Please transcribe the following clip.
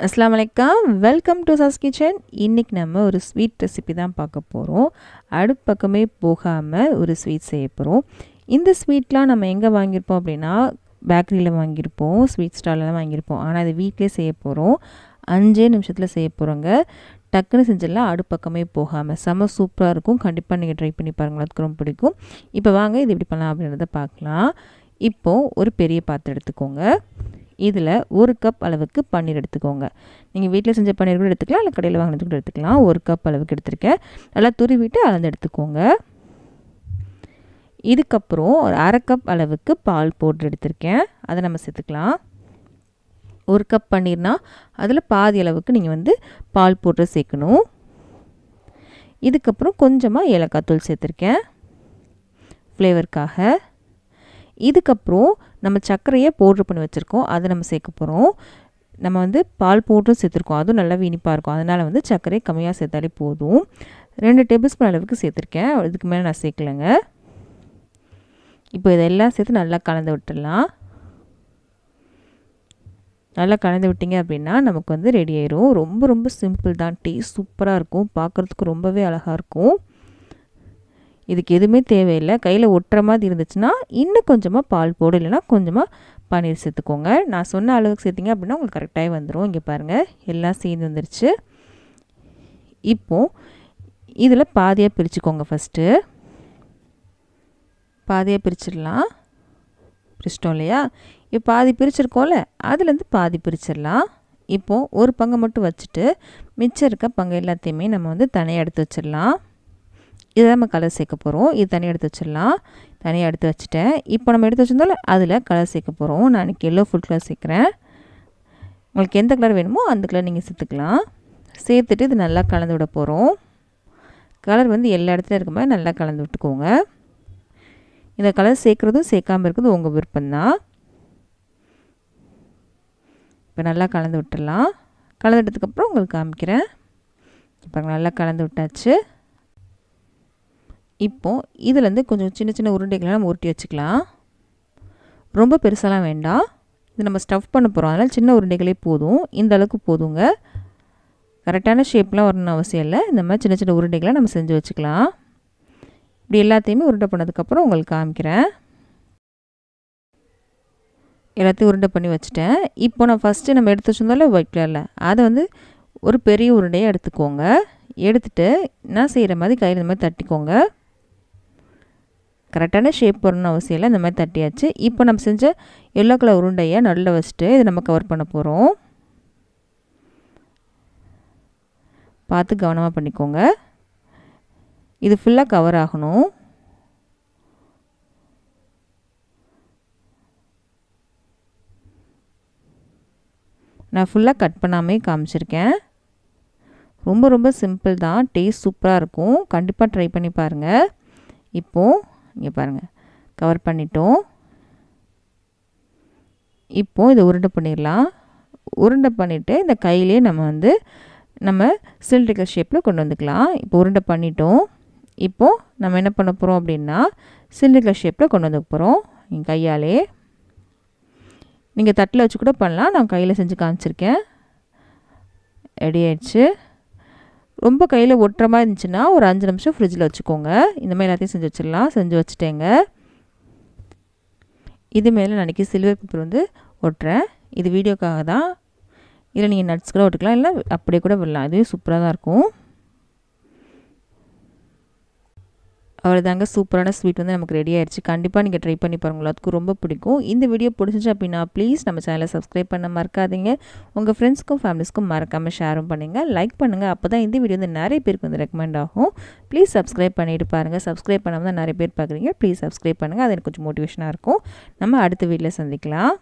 அஸ்லாம் வலைக்கம் welcome to சஸ் kitchen இன்றைக்கி நம்ம ஒரு ஸ்வீட் ரெசிபி தான் பார்க்க போகிறோம் அடுப்பக்கமே போகாமல் ஒரு ஸ்வீட் செய்ய போகிறோம் இந்த ஸ்வீட்லாம் நம்ம எங்கே வாங்கியிருப்போம் அப்படின்னா பேக்கரியில் வாங்கியிருப்போம் ஸ்வீட் ஸ்டாலெலாம் வாங்கியிருப்போம். ஆனால் அது வீட்டிலே செய்ய போகிறோம் அஞ்சே நிமிஷத்தில் செய்ய போகிறோங்க டக்குன்னு செஞ்சிடலாம். அடுப்பக்கமே போகாமல் செம்ம சூப்பராக இருக்கும். கண்டிப்பாக நீங்கள் ட்ரை பண்ணி பாருங்கள் அதுக்கு ரொம்ப பிடிக்கும். இப்போ வாங்க இது எப்படி பண்ணலாம் அப்படின்றத பார்க்கலாம். இப்போது ஒரு பெரிய பாத்திரம் எடுத்துக்கோங்க. இதில் ஒரு கப் அளவுக்கு பன்னீர் எடுத்துக்கோங்க. நீங்கள் வீட்டில் செஞ்ச பன்னீர் கூட எடுத்துக்கலாம் இல்லை கடையில் வாங்கினது கூட எடுத்துக்கலாம். ஒரு கப் அளவுக்கு எடுத்துருக்கேன். நல்லா துருவிட்டு அளந்து எடுத்துக்கோங்க. இதுக்கப்புறம் ஒரு அரை கப் அளவுக்கு பால் போட்டு எடுத்திருக்கேன். அதை நம்ம சேர்த்துக்கலாம். ஒரு கப் பன்னீர்னால் அதில் பாதி அளவுக்கு நீங்கள் வந்து பால் போட்டு சேர்க்கணும். இதுக்கப்புறம் கொஞ்சமாக ஏலக்காய் தூள் சேர்த்துருக்கேன். ஃப்ளேவருக்காக. இதுக்கப்புறம் நம்ம சர்க்கரையை பவுட்ரு பண்ணி வச்சுருக்கோம். அதை நம்ம சேர்க்க போகிறோம் நம்ம வந்து பால் போட்டும் சேர்த்துருக்கோம். அதுவும் நல்லா இனிப்பாக இருக்கும். அதனால் வந்து சர்க்கரை கம்மியாக சேர்த்தாலே போதும். ரெண்டு டேபிள் ஸ்பூன் அளவுக்கு சேர்த்துருக்கேன். இதுக்கு மேலே நான் சேர்க்கலைங்க. இப்போ இதெல்லாம் சேர்த்து நல்லா கலந்து விட்டுடலாம். நல்லா கலந்து விட்டிங்க அப்படின்னா நமக்கு வந்து ரெடி ஆயிரும். ரொம்ப ரொம்ப சிம்பிள் தான். டேஸ்ட் சூப்பராக இருக்கும். பார்க்குறதுக்கு ரொம்பவே அழகாக இருக்கும். இதுக்கு எதுவுமே தேவையில்லை. கையில் ஒட்டுற மாதிரி இருந்துச்சுன்னா இன்னும் கொஞ்சமாக பால் போடு இல்லைன்னா கொஞ்சமாக பன்னீர் சேர்த்துக்கோங்க. நான் சொன்ன அளவுக்கு சேர்த்திங்க அப்படின்னா உங்களுக்கு கரெக்டாகவே வந்துடும் இங்கே பாருங்கள் எல்லாம் சேர்ந்து வந்துருச்சு. இப்போது இதில் பாதியாக பிரிச்சுக்கோங்க ஃபஸ்ட்டு பாதியாக பிரிச்சிடலாம். பிரிச்சிட்டோம் இல்லையா? இப்போ பாதி பிரிச்சிருக்கோம்ல அதுலேருந்து பாதி பிரிச்சிடலாம். இப்போது ஒரு பங்கை மட்டும் வச்சுட்டு மிச்சம் இருக்க பங்கு எல்லாத்தையுமே நம்ம வந்து தனியாக எடுத்து வச்சிடலாம். இதை நம்ம கலர் சேர்க்க போகிறோம் இது தனியாக எடுத்து வச்சிடலாம். தனியாக எடுத்து வச்சுட்டேன். இப்போ நம்ம எடுத்து வச்சிருந்தாலும் அதில் கலர் சேர்க்க போகிறோம் நான் இன்றைக்கி எல்லோ ஃபுல் கலர் சேர்க்குறேன். உங்களுக்கு எந்த கலர் வேணுமோ அந்த கலர் நீங்கள் சேர்த்துக்கலாம். சேர்த்துட்டு இது நல்லா கலந்து விட போகிறோம் கலர் வந்து எல்லா இடத்துலையும் இருக்க மாதிரி நல்லா கலந்து விட்டுக்கோங்க. இந்த கலர் சேர்க்குறதும் சேர்க்காமல் இருக்கிறது உங்கள் விருப்பம்தான். இப்போ நல்லா கலந்து விட்டுடலாம். கலந்து விட்டதுக்கப்புறம் உங்களுக்கு காமிக்கிறேன். இப்போ நல்லா கலந்து விட்டாச்சு. இப்போது இதுலேருந்து கொஞ்சம் சின்ன சின்ன உருண்டைகளை நம்ம உருட்டி வச்சுக்கலாம். ரொம்ப பெருசாலாம் வேண்டாம். இது நம்ம ஸ்டஃப் பண்ண போகிறோம் அதனால் சின்ன உருண்டைகளே போதும். இந்த அளவுக்கு போதுங்க. கரெக்டான ஷேப்லாம் வரணும்னு அவசியம் இல்லை. இந்த மாதிரி சின்ன சின்ன உருண்டைகளை நம்ம செஞ்சு வச்சுக்கலாம். இப்படி எல்லாத்தையுமே உருண்டை பண்ணதுக்கப்புறம் உங்களுக்கு காமிக்கிறேன். எல்லாத்தையும் உருண்டை பண்ணி வச்சுட்டேன். இப்போ நான் ஃபஸ்ட்டு நம்ம எடுத்து வச்சுருந்தோம்ல ஒயிட் கலரில் அதை வந்து ஒரு பெரிய உருண்டையை எடுத்துக்கோங்க. எடுத்துகிட்டு நான் செய்கிற மாதிரி கையில் இந்த மாதிரி தட்டிக்கோங்க. கரெக்டான ஷேப் வரணும்னு அவசியம் இல்லை. இந்த மாதிரி தட்டியாச்சு. இப்போ நம்ம செஞ்ச எல்லோ கலர் உருண்டையை நல்லா வச்சுட்டு இதை நம்ம கவர் பண்ண போகிறோம் பார்த்து கவனமாக பண்ணிக்கோங்க. இது ஃபுல்லாக கவர் ஆகணும். நான் ஃபுல்லாக கட் பண்ணாமே காமிச்சிருக்கேன். ரொம்ப ரொம்ப சிம்பிள் தான். டேஸ்ட் சூப்பராக இருக்கும். கண்டிப்பாக ட்ரை பண்ணி பாருங்கள் இப்போது இங்கே பாருங்கள் கவர் பண்ணிட்டோம். இப்போது இதை உருண்டை பண்ணிடலாம். உருண்டை பண்ணிவிட்டு இந்த கையிலே நம்ம வந்து நம்ம சிலிண்ட்ரிக்கல் ஷேப்பில் கொண்டு வந்துக்கலாம். இப்போ உருண்டை பண்ணிட்டோம். இப்போது நம்ம என்ன பண்ண போகிறோம் அப்படின்னா சிலிண்ட்ரிக்கல் ஷேப்பில் கொண்டு வந்து போகிறோம் என் கையாலே. நீங்கள் தட்டில் வச்சு கூட பண்ணலாம். நான் கையில் செஞ்சு காமிச்சிருக்கேன். ரெடி ஆயிடுச்சு. ரொம்ப கையில் ஒட்டுற மாதிரி இருந்துச்சுன்னா ஒரு அஞ்சு நிமிஷம் ஃப்ரிட்ஜில் வச்சுக்கோங்க. இந்த மாதிரி எல்லாத்தையும் செஞ்சு வச்சிடலாம். செஞ்சு வச்சுட்டேங்க. இது மேலே நான் சில்வர் பேப்பர் வந்து ஒட்டுறேன். இது வீடியோக்காக தான். இல்லை நீங்கள் நட்ஸ் கூட ஒட்டுக்கலாம். இல்லை அப்படியே கூட விடலாம். இதுவே சூப்பராக தான் இருக்கும். தாங்க சூப்பரான ஸ்வீட் வந்து நமக்கு ரெடி ஆயிடுச்சு கண்டிப்பாக நீங்கள் ட்ரை பண்ணி பாருங்கள் அதுக்கு ரொம்ப பிடிக்கும். இந்த வீடியோ பிடிச்சிச்சு அப்படின்னா ப்ளீஸ் நம்ம சேனலை சப்ஸ்கிரைப் பண்ண மறக்காதீங்க. உங்கள் ஃப்ரெண்ட்ஸ்க்கும் ஃபேமிலிஸ்க்கும் மறக்காமல் ஷேரும் பண்ணுங்கள் லைக் பண்ணுங்கள் அப்போ தான் இந்த வீடியோ வந்து நிறைய பேருக்கு வந்து ரெக்கமெண்ட் ஆகும். ப்ளீஸ் சப்ஸ்கிரைப் பண்ணிவிட்டு பாருங்கள் சப்ஸ்கிரைப் பண்ணாமல் தான் நிறைய பேர் பார்க்குறீங்க. ப்ளீஸ் சப்ஸ்கிரைப் பண்ணுங்கள் அது எனக்கு கொஞ்சம் மோட்டிவேஷனாக இருக்கும். நம்ம அடுத்த வீட்டில் சந்திக்கலாம்.